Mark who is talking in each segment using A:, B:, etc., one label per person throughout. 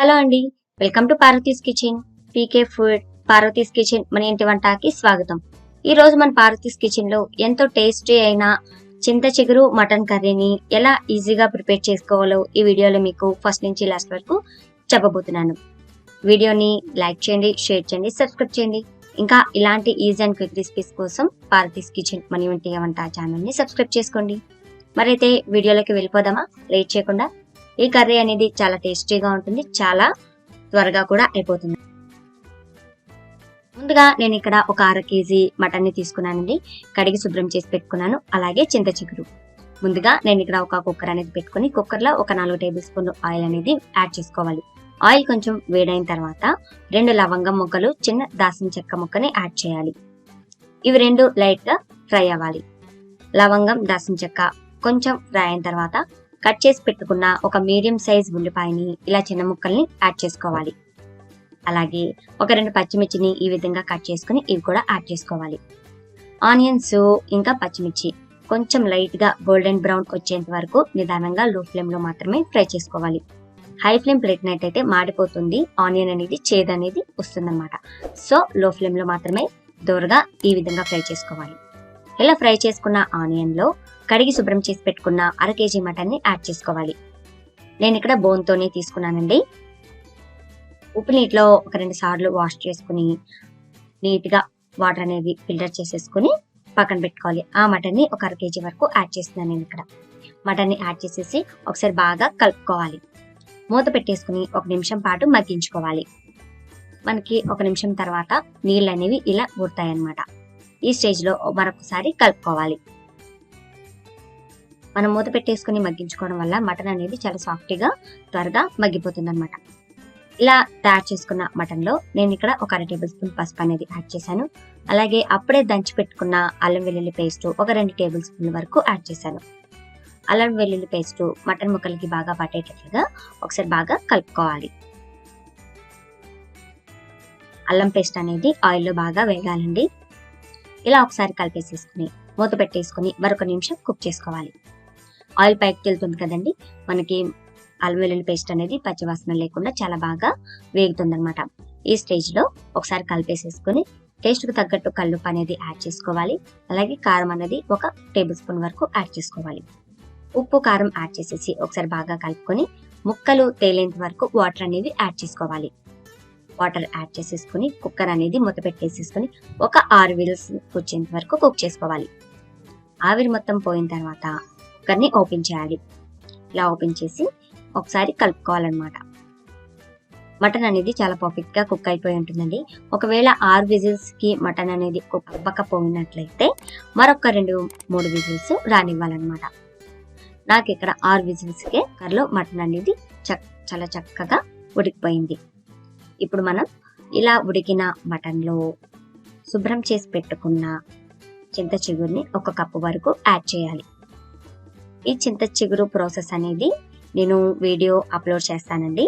A: Hello అండి welcome to Parvati's kitchen PK food Parvati's kitchen మన ఇంటి వంటకి స్వాగతం. ఈ రోజు మన పార్వతీస్ కిచెన్లో ఎంతో టేస్టీ అయిన చింత చిగురు మటన్ కర్రీని ఎలా ఈజీగా ప్రిపేర్ చేసుకోవాలో ఈ వీడియోలో మీకు ఫస్ట్ నుంచి లాస్ట్ వరకు చెప్పబోతున్నాను. వీడియోని లైక్ చేయండి షేర్ చేయండి సబ్స్క్రైబ్ చేయండి. ఇంకా ఇలాంటి ఈజీ అండ్ క్విక్ రెసిపీస్ కోసం పార్వతీస్ కిచెన్ మన ఇంటి వంట ఛానల్ని సబ్స్క్రైబ్ చేసుకోండి. మరైతే వీడియోలోకి వెళ్ళిపోదామా? లేట్ చేయకుండా ఈ కర్రీ అనేది చాలా టేస్టీగా ఉంటుంది చాలా త్వరగా కూడా అయిపోతుంది. ముందుగా నేను ఇక్కడ ఒక అర కేజీ మటన్ని తీసుకున్నానండి. కడిగి శుభ్రం చేసి పెట్టుకున్నాను. అలాగే చింత చిగురు. ముందుగా నేను ఇక్కడ ఒక కుక్కర్ అనేది పెట్టుకుని కుక్కర్లో ఒక నాలుగు టేబుల్ స్పూన్లు ఆయిల్ అనేది యాడ్ చేసుకోవాలి. ఆయిల్ కొంచెం వేడైన తర్వాత రెండు లవంగం ముక్కలు చిన్న దాసిన చెక్క ముక్కని యాడ్ చేయాలి. ఇవి రెండు లైట్గా ఫ్రై అవ్వాలి. లవంగం దాసిన చెక్క కొంచెం ఫ్రై అయిన తర్వాత కట్ చేసి పెట్టుకున్న ఒక మీడియం సైజ్ ఉల్లిపాయని ఇలా చిన్న ముక్కల్ని యాడ్ చేసుకోవాలి. అలాగే ఒక రెండు పచ్చిమిర్చిని ఈ విధంగా కట్ చేసుకుని ఇవి కూడా యాడ్ చేసుకోవాలి. ఆనియన్స్ ఇంకా పచ్చిమిర్చి కొంచెం లైట్గా గోల్డెన్ బ్రౌన్ వచ్చేంత వరకు నిదానంగా లో ఫ్లేమ్లో మాత్రమే ఫ్రై చేసుకోవాలి. హై ఫ్లేమ్ పెట్టినట్టయితే మాడిపోతుంది ఆనియన్ అనేది చేదు అనేది వస్తుందన్నమాట. సో లో ఫ్లేమ్లో మాత్రమే దూరగా ఈ విధంగా ఫ్రై చేసుకోవాలి. ఇలా ఫ్రై చేసుకున్న ఆనియన్లో కడిగి శుభ్రం చేసి పెట్టుకున్న అర కేజీ మటన్ని యాడ్ చేసుకోవాలి. నేను ఇక్కడ బోన్తోనే తీసుకున్నానండి. ఉప్పు నీటిలో ఒక రెండు సార్లు వాష్ చేసుకుని నీట్గా వాటర్ అనేది ఫిల్టర్ చేసేసుకుని పక్కన పెట్టుకోవాలి. ఆ మటన్ని ఒక అర కేజీ వరకు యాడ్ చేస్తున్నాను నేను ఇక్కడ. మటన్ని యాడ్ చేసేసి ఒకసారి బాగా కలుపుకోవాలి. మూత పెట్టేసుకుని ఒక నిమిషం పాటు మగ్గించుకోవాలి. మనకి ఒక నిమిషం తర్వాత నీళ్ళు అనేవి ఇలా ఊడతాయి అన్నమాట ఈ స్టేజ్లో మరొకసారి కలుపుకోవాలి. మనం మూత పెట్టేసుకుని మగ్గించుకోవడం వల్ల మటన్ అనేది చాలా సాఫ్ట్గా త్వరగా మగ్గిపోతుంది అనమాట ఇలా తయారు చేసుకున్న మటన్లో నేను ఇక్కడ ఒక అర టేబుల్ స్పూన్ పసుపు అనేది యాడ్ చేశాను. అలాగే అప్పుడే దంచి పెట్టుకున్న అల్లం వెల్లుల్లి పేస్ట్ ఒక రెండు టేబుల్ స్పూన్ల వరకు యాడ్ చేశాను. అల్లం వెల్లుల్లి పేస్ట్ మటన్ ముక్కలకి బాగా పట్టేటట్లుగా ఒకసారి బాగా కలుపుకోవాలి. అల్లం పేస్ట్ అనేది ఆయిల్లో బాగా వేగాలండి. ఇలా ఒకసారి కలిపేసేసుకుని మూత పెట్టేసుకుని మరొక నిమిషం కుక్ చేసుకోవాలి. ఆయిల్ పైకి వెళ్తుంది కదండి? మనకి అల్లం వెల్లుల్లి పేస్ట్ అనేది పచ్చివాసన లేకుండా చాలా బాగా వేగుతుంది అనమాట ఈ స్టేజ్లో ఒకసారి కలిపేసేసుకుని టేస్ట్కు తగ్గట్టు కల్లుపు అనేది యాడ్ చేసుకోవాలి. అలాగే కారం అనేది ఒక టేబుల్ స్పూన్ వరకు యాడ్ చేసుకోవాలి. ఉప్పు కారం యాడ్ చేసేసి ఒకసారి బాగా కలుపుకొని ముక్కలు తేలేంత వరకు వాటర్ అనేవి యాడ్ చేసుకోవాలి. వాటర్ యాడ్ చేసేసుకుని కుక్కర్ అనేది మూత పెట్టేసేసుకుని ఒక ఆరు విల్స్ వచ్చేంత వరకు కుక్ చేసుకోవాలి. ఆవిరి మొత్తం పోయిన తర్వాత కుక్కర్ని ఓపెన్ చేయాలి. ఇలా ఓపెన్ చేసి ఒకసారి కలుపుకోవాలన్నమాట. మటన్ అనేది చాలా పర్ఫెక్ట్గా కుక్ అయిపోయి ఉంటుందండి. ఒకవేళ ఆరు విజిల్స్కి మటన్ అనేది కుక్ అవ్వకపోయినట్లయితే మరొక రెండు మూడు విజిల్స్ రానివ్వాలన్నమాట. నాకు ఇక్కడ ఆరు విజిల్స్కే కర్లో మటన్ అనేది చక్ చాలా చక్కగా ఉడికిపోయింది. ఇప్పుడు మనం ఇలా ఉడికిన మటన్లో శుభ్రం చేసి పెట్టుకున్న చింత చిగురిని ఒక కప్పు వరకు యాడ్ చేయాలి. ఈ చింత చిగురు ప్రాసెస్ అనేది నేను వీడియో అప్లోడ్ చేస్తానండి.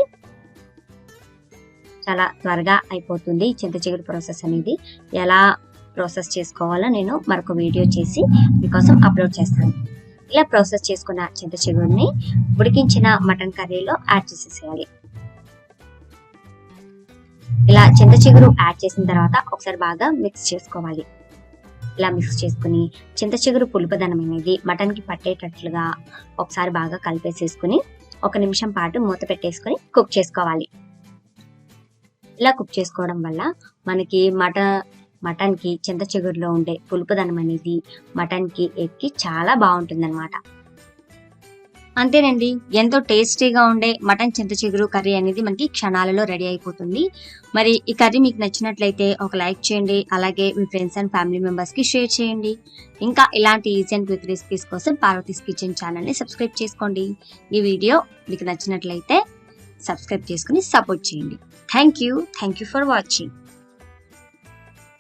A: చాలా త్వరగా అయిపోతుంది ఈ చింత చిగురు ప్రాసెస్ అనేది. ఎలా ప్రాసెస్ చేసుకోవాలో నేను మరొక వీడియో చేసి మీకోసం అప్లోడ్ చేస్తాను. ఇలా ప్రాసెస్ చేసుకున్న చింత చిగురిని ఉడికించిన మటన్ కర్రీలో యాడ్ చేసేసేయాలి. ఇలా చింత చిగురు యాడ్ చేసిన తర్వాత ఒకసారి బాగా మిక్స్ చేసుకోవాలి. ఇలా మిక్స్ చేసుకుని చింత చిగురు పులుపుదనం అనేది మటన్కి పట్టేటట్లుగా ఒకసారి బాగా కలిపేసేసుకుని ఒక నిమిషం పాటు మూత పెట్టేసుకుని కుక్ చేసుకోవాలి. ఇలా కుక్ చేసుకోవడం వల్ల మనకి మట మటన్ మటన్కి చింత చిగురులో ఉండే పులుపుదనం అనేది మటన్కి ఎక్కి చాలా బాగుంటుంది అనమాట అంతేనండి. ఎంతో టేస్టీగా ఉండే మటన్ చింత చిగురు కర్రీ అనేది మనకి క్షణాలలో రెడీ అయిపోతుంది. మరి ఈ కర్రీ మీకు నచ్చినట్లయితే ఒక లైక్ చేయండి. అలాగే మీ ఫ్రెండ్స్ అండ్ ఫ్యామిలీ మెంబర్స్కి షేర్ చేయండి. ఇంకా ఇలాంటి ఈజీ అండ్ క్విక్ రెసిపీస్ కోసం పార్వతీస్ కిచెన్ ఛానల్ని సబ్స్క్రైబ్ చేసుకోండి. ఈ వీడియో మీకు నచ్చినట్లయితే సబ్స్క్రైబ్ చేసుకుని సపోర్ట్ చేయండి. Thank you. Thank you for watching.